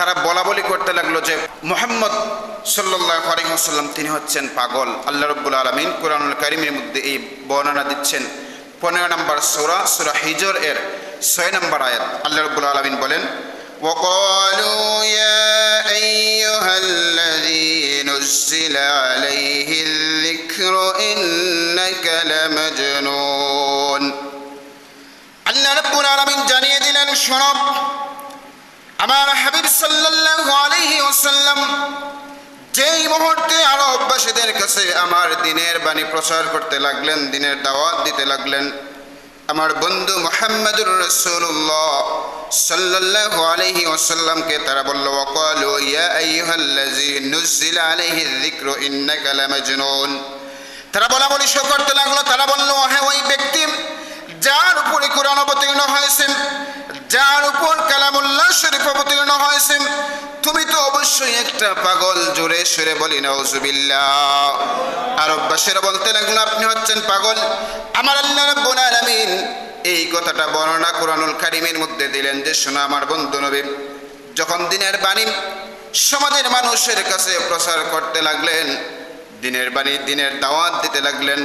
তারা বলা বলি করতে লাগল যে মোহাম্মদ সাল্লাহ তিনি হচ্ছেন পাগল। আল্লাহ রব্বুল আলমিন কোরআনুল করিমের মধ্যে এই বর্ণনা দিচ্ছেন। পনেরো নম্বর সোরা সোরা হিজর এর ছয় নম্বর আয়াত। আল্লাহ রব্বুল আলমিন বলেন وقالوا يا أيها الذي نزل عليه الذكر إنك لمجنون জানিয়ে দিলেন শোনব আমার হাবিব সাল্লাল্লাহু আলাইহি ওয়াসাল্লাম যেই মুহূর্তে আরববাসীদের কাছে আমার দিনের বাণী প্রচার করতে লাগলেন, দিনের দাওয়াত দিতে লাগলেন, আমার বন্ধু মোহাম্মদুর রসুল্লাহ সাল্লাল্লাহু আলাইহি ওয়াসাল্লামকে তারা বলল, ওয়াকালু ইয়া আইয়ুহাল্লাযী নুজিলা আলাইহি যিকরু ইন্নাকা লামাজনুন। তারা বলা বলি শো করতে লাগল, তারা বলল হ্যাঁ ওই ব্যক্তি যার উপরে কোরআন অবতীর্ণ হয়েছে যার উপর কালামুল্লাহ শরীফ অবতীর্ণ তুমি তো অবশ্যই একটা পাগল জোরে সরে বলি, নাউজুবিল্লাহ। আরববাসীরা বলতে লাগল, আপনি হচ্ছেন পাগল। আমার আল্লাহ রাব্বুল আলামিন এই কথাটা বর্ণনা কোরআনুল কারিমের মধ্যে দিলেন যে, শোনা আমার বন্ধু নবী, যখন দিনের বাণী সমাজের মানুষের কাছে প্রচার করতে লাগলেন, দিনের বাণী দিনের দাওয়াত দিতে লাগলেন,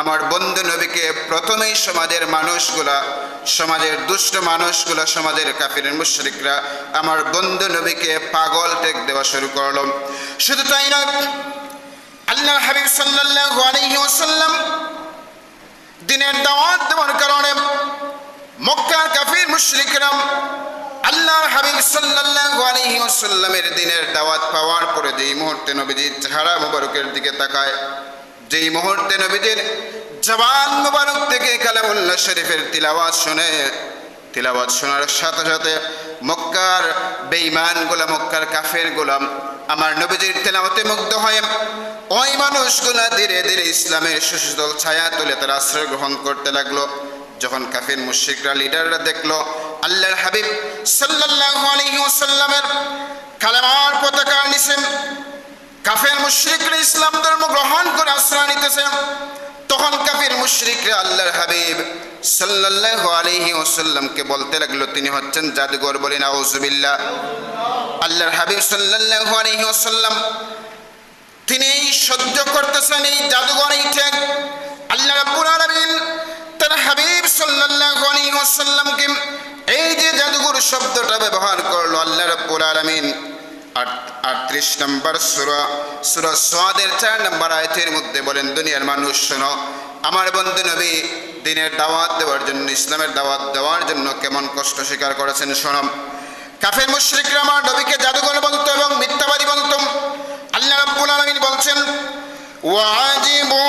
আমার বন্ধু নবীকে প্রথমেই সমাজের মানুষগুলা সমাজের দুষ্ট মানুষগুলো সমাজের কাফির মুশরিকরা আমার বন্ধু নবীকে পাগল টেক দেওয়া শুরু করল। শুধু তাই না আল্লাহ হাবিব সাল্লাল্লাহু দিনের দাওয়াত দেওয়ার কারণে মক্কার কাফির মুশরিকরা আল্লাহর হাবিব সাল্লাল্লাহু আলাইহি ওয়াসাল্লামের দিনের দাওয়াত পাওয়ার পরে যেই মুহূর্তে নবীজির চেহারা মুবারকের দিকে তাকায়, যেই মুহূর্তে নবীজির জবান মুবারক থেকে কালামুল্লাহ শরীফের তিলাওয়াত শুনে, তিলাওয়াত শোনার সাথে সাথে মক্কার বেঈমান গোলাম, মক্কার কাফের গোলাম, আমার নবীজির তেলাওয়াতে মুগ্ধ হয়ে ওই মানুষগুলা ধীরে ধীরে ইসলামের সুশীতল ছায়া তুলে তারা আশ্রয় গ্রহণ করতে লাগল। যখন কাফের মুশরিকরা, লিডাররা দেখল, আল্লাহর হাবিব সাল্লাল্লাহু আলাইহি ওয়াসাল্লামের কালেমার পতাকা নিচে কাফের মুশরিকরা ইসলাম ধর্ম গ্রহণ করে আশ্রয় নিতেছে। তখন কাফির মুশরিকরা আল্লাহর হাবিব সাল্লাল্লাহু আলাইহি ওয়াসাল্লামকে বলতে লাগল, তিনি হচ্ছেন জাদুঘর বলেন আউযুবিল্লাহ আল্লাহর হাবিব সাল্লাল্লাহু আলাইহি ওয়াসাল্লাম, তিনি সহ্য করতেছেন, এই জাদুঘর, এই ঠেক। আল্লাহ রাব্বুল আলামিন তার হাবিব সাল্লাল্লাহু আলাইহি ওয়াসাল্লামকে এই যে জাদুঘর শব্দটা ব্যবহার করল, আল্লাহ রাব্বুল আলামিন আটত্রিশ নম্বর সোয়াদের চার নম্বর মধ্যে বলেন, দুনিয়ার মানুষ, শোনো, আমার বন্ধু নবী দিনের দাওয়াত দেওয়ার জন্য, ইসলামের দাওয়াত দেওয়ার জন্য কেমন কষ্ট স্বীকার করেছেন শোনম কাফের মুশ্রিকরা আমার নবীকে জাদুঘর বলত এবং মিথ্যাবাদী বলত আল্লাহ রাব্বুল আলমিন বলছেন, ওয়াজিবু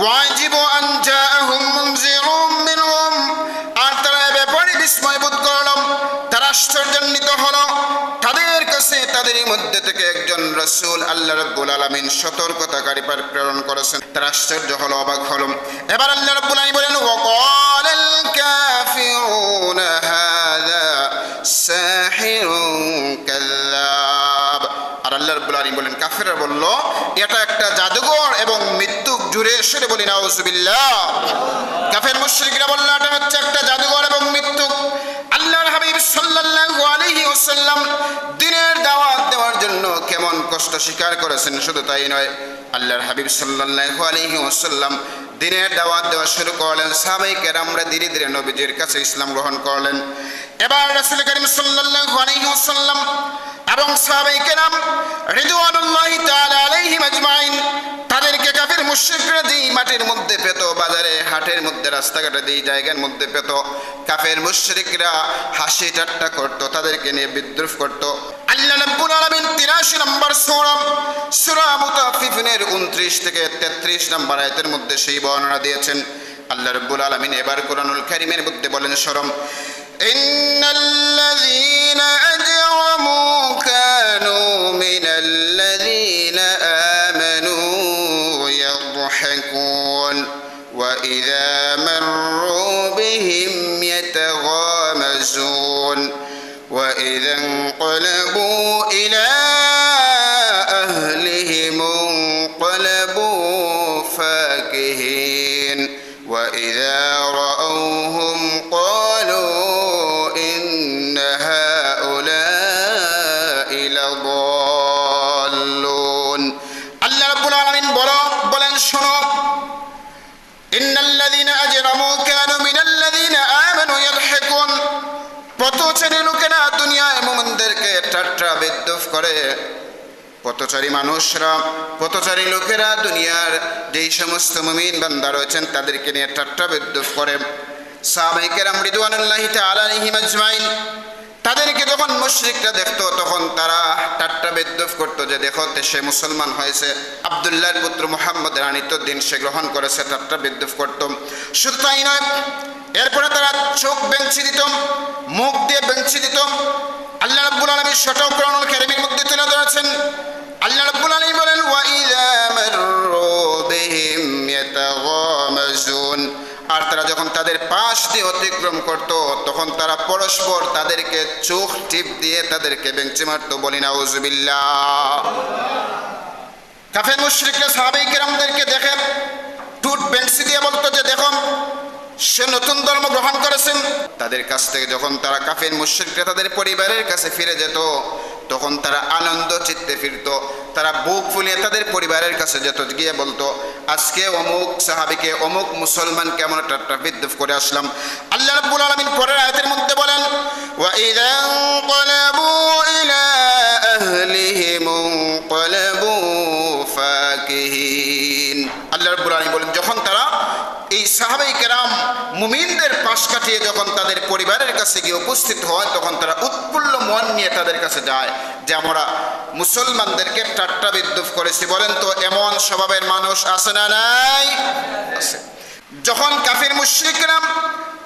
ওয়াজিব আন জাআহুম মুনজিরুম মিনহুম আর তারা ব্যাপারে বিস্ময় বোধ করলাম তারা আশ্চর্যান্বিত হলো। তাদের কাছে, তাদের মধ্যে থেকে একজন রসুল আল্লাহ রাব্বুল আলামিন সতর্কতাকারী পার প্রেরণ করেছেন। তারা আশ্চর্য হলো, অবাক হলো। এবার আল্লাহ রাব্বুল আলামিন বলেন ওয়াকালাল কাফিরুনা রব্বুল আলমিন বলেন কাফেরা বলল, এটা একটা জাদুঘর এবং মৃত্যু জুড়ে সেরে বলি নাউজুবিল্লাহ। কাফের মুশরিকরা বলল, এটা হচ্ছে একটা জাদুঘর এবং মৃত্যু। আল্লাহর হাবিব সাল্লাল্লাহু আলাইহি ওয়াসাল্লাম দিনের দাওয়াত দেওয়ার জন্য কেমন কষ্ট স্বীকার করেছেন, শুধু তাই নয়, আল্লাহর হাবিব সাল্লাল্লাহু আলাইহি ওয়াসাল্লাম দিনের দাওয়াত দেওয়া শুরু করলেন সাহাবাই কেরামরা ধীরে ধীরে নবীজির কাছে ইসলাম গ্রহণ করলেন। এবার রাসূল করিম সাল্লাল্লাহু আলাইহি ওয়াসাল্লাম এবং সাহাবাইকেরাম রিদুয়ানুল্লাহি তাআলা আলাইহিম আজমাইন তাদেরকে কাফের মুশরিকরা যেই মাটির মধ্যে পেতো, বাজারে, হাটের মধ্যে, রাস্তাঘাটে যেই জায়গার মধ্যে পেতো, কাফের মুশরিকরা হাসি ঠাট্টা করত, তাদেরকে নিয়ে বিদ্রুপ করত। আল্লাহ রাব্বুল আলামিন 83 নম্বর সূরা সূরা মুতাফফিফিনের 29 থেকে 33 নম্বর আয়াতের মধ্যে সেই বর্ণনা দিয়েছেন। আল্লাহ রাব্বুল আলামিন এবার কোরআনুল কারীমের মধ্যে বলেন শরম ইন্নাল্লাযীনা আজরা ইন্নাল্লাযীনা كانوا من الذين আমানু يضحكون. পথচারী লোকেরা দুনিয়ায় মোমনদেরকে ঠাট্টা, বিদ্রুপ করে। পথচারী মানুষরা, পথচারী লোকেরা দুনিয়ার যেই সমস্ত মুমিন বান্দা রয়েছেন, তাদেরকে নিয়ে ঠাট্টা, বিদ্রুপ করে। সাহাবাইকেরাম রিদওয়ানুল্লাহি তাআলা আলাইহিম আজমাইন তাদেরকে যখন মুশ্রিকরা দেখতো, তখন তারা টাট্টা বেদ্যফ করতো যে, দেখো সে মুসলমান হয়েছে। আবদুল্লাহর পুত্র মোহাম্মদ রানিত দিন সে গ্রহণ করেছে টাট্টা বেদ্যফ করতো। শুধু তাই নয়, এরপরে তারা চোখ বেঞ্চি দিত, মুখ দিয়ে বেঞ্চি দিত। আল্লাহ রাব্বুল আলমীর সঠক গ্রহণ কেরেমির মধ্যে তারা যখন তাদের পাশ দিয়ে অতিক্রম করত, তখন তারা পরস্পর তাদেরকে চোখ টিপ দিয়ে তাদেরকে বেঞ্চি মারত, বলি না উজবিল্লাহ কাফের কেরামদেরকে দেখে টুট বেঞ্চি দিয়ে বলতো যে দেখো সে নতুন ধর্ম গ্রহণ করেছেন, তাদের কাছ থেকে যখন তারা কাফের মুশ্রিকরা তাদের পরিবারের কাছে ফিরে যেত, তখন তারা আনন্দ চিত্তে ফিরত, তারা বুক ফুলিয়ে তাদের পরিবারের কাছে যেত, গিয়ে বলতো, আজকে অমুক সাহাবিকে অমুক মুসলমান কেমন একটা বিদ্যুৎ করে আসলাম। আল্লাহ রাব্বুল আলামিন পরের আয়তের মধ্যে বলেন ও মুমিনদের পাশ কাটিয়ে যখন তাদের পরিবারের কাছে গিয়ে উপস্থিত হয়, তখন তারা উৎফুল্ল মন নিয়ে তাদের কাছে যায় যে আমরা মুসলমানদেরকে টাট্টা বিদ্রুপ করেছি। বলেন তো, এমন স্বভাবের মানুষ আছে না নাই? আছে। যখন কাফির মুশরিকরা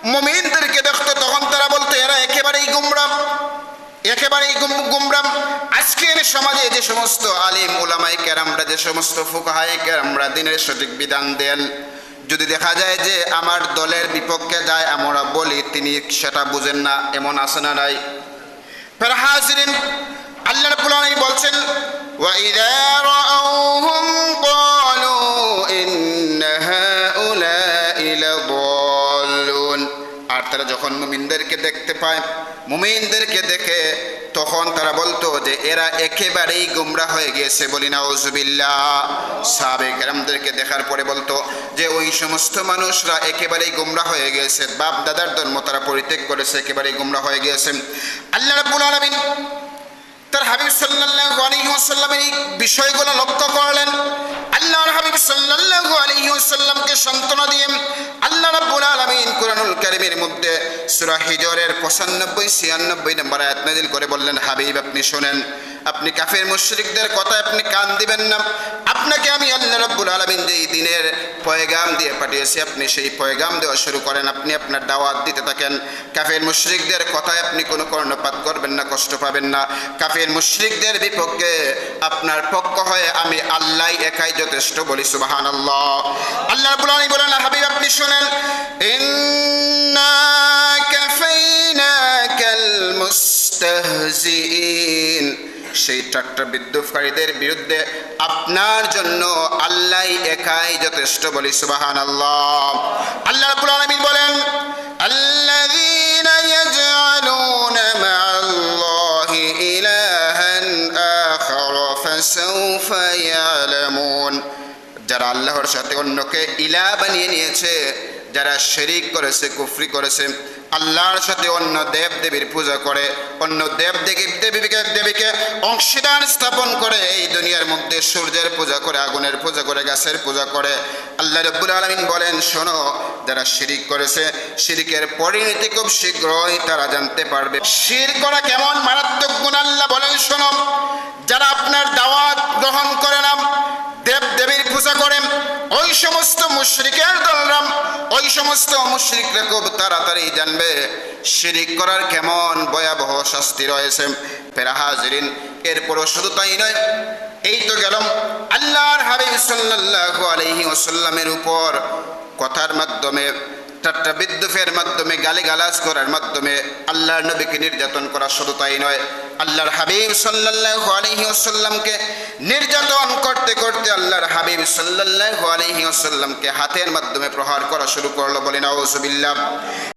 মুমিনদেরকে দেখতো, তখন তারা বলতো, এরা একেবারেই গুমরাম, একেবারেই গুম- গুমরাম। আজকের সমাজে যে সমস্ত আলিম উলামাই কেরামরা, যে সমস্ত ফুকাহাই কেরামরা, দিনের সঠিক বিধান দেন যদি দেখা যায় যে আমার দলের বিপক্ষে যায়, আমরা বলি, তিনি সেটা বুঝেন না, এমন আছে না নাই। ফের হাজিরিন, আল্লাহ বলছেন আর তারা যখন মুমিনদেরকে দেখতে পায়, মুমিনদেরকে দেখে তখন তারা বলতো যে এরা একেবারেই গুমরা হয়ে গিয়েছে বলি না ওজুবিল্লা সাবেক রামদেরকে দেখার পরে বলতো যে ওই সমস্ত মানুষরা একেবারেই গুমরা হয়ে গিয়েছে। বাপ দাদার ধর্ম তারা পরিত্যাগ করেছে, একেবারেই গুমরা হয়ে গিয়েছেন আল্লাহ রাবুল আলামিন তার হাবিব সাল্লাল্লাহু আলাইহি ওয়াসাল্লামের এই বিষয়গুলো লক্ষ্য করলেন। আল্লাহর হাবিব সাল্লাল্লাহু আলাইহি ওয়াসাল্লামকে সান্ত্বনা দিয়ে আল্লাহ রাব্বুল আলামিন কুরআনুল কারীমের মধ্যে সূরা হিজরের 95 96 নম্বর আয়াত নাযিল করে বললেন, হাবিব, আপনি শুনেন। আপনি কাফের মুশরিকদের কথা আপনি কান দিবেন না আপনাকে আমি আল্লাহ রাব্বুল আলামিন যে এই দিনের পয়গাম দিয়ে পাঠিয়েছি আপনি সেই পয়গাম দেওয়া শুরু করেন আপনি আপনার দাওয়াত দিতে থাকেন কাফের মুশরিকদের কথায় আপনি কোনো কর্ণপাত করবেন না কষ্ট পাবেন না কাফের মুশরিকদের বিপক্ষে আপনার পক্ষ হয়ে আমি আল্লাহ একাই যথেষ্ট বলি সুবাহান আল্লাহ আল্লাহ রাব্বুল আলামিন বলেন হাবিব আপনি শুনেন إنا كفيناك المستهزئين সেই ট্রাক্টর বিদ্যুৎকারীদের বিরুদ্ধে আপনার জন্য আল্লাহ একাই যথেষ্ট বলি সুবাহান আল্লাহ আল্লাহ রাব্বুল আলামিন বলেন الذين يجعلون مع الله إلها آخر فسوف يعلمون যারা আল্লাহর সাথে অন্যকে ইলা বানিয়ে নিয়েছে যারা শরিক করেছে, কুফরি করেছে, আল্লাহর সাথে অন্য দেব দেবীর পূজা করে, অন্য দেব দেবী দেবীকে দেবীকে অংশীদার স্থাপন করে, এই দুনিয়ার মধ্যে সূর্যের পূজা করে, আগুনের পূজা করে, গাছের পূজা করে। আল্লাহ রব্বুল আলমিন বলেন, শোনো, যারা শিরিক করেছে, শিরিকের পরিণতি খুব শীঘ্রই তারা জানতে পারবে। শির করা কেমন মারাত্মক গুণ আল্লাহ বলেন, শোনো, যারা আপনার দাওয়াত গ্রহণ করে না দেব দেবীর পূজা করেন ওই সমস্ত মুশরিকের দলরাম, ওই সমস্ত মুশরিকরা খুব তাড়াতাড়ি জানবে শিরিক করার কেমন ভয়াবহ শাস্তি রয়েছে। ফেরা হাজরিন, এরপরও শুধু তাই নয়, এই তো গেলাম আল্লাহর হাবিব সাল্লাল্লাহু আলাইহি ওয়াসাল্লামের উপর কথার মাধ্যমে, ঠাট্টা বিদ্যুফের মাধ্যমে, গালিগালাজ করার মাধ্যমে আল্লাহর নবীকে নির্যাতন করা শুধু তাই নয় আল্লাহর হাবিব সাল্লাল্লাহু আলাইহি ওয়াসাল্লামকে নির্যাতন করতে করতে আল্লাহর হাবিব সাল্লাল্লাহু আলাইহি ওয়াসাল্লামকে হাতের মাধ্যমে প্রহার করা শুরু করল বলে নাউজুবিল্লাহ।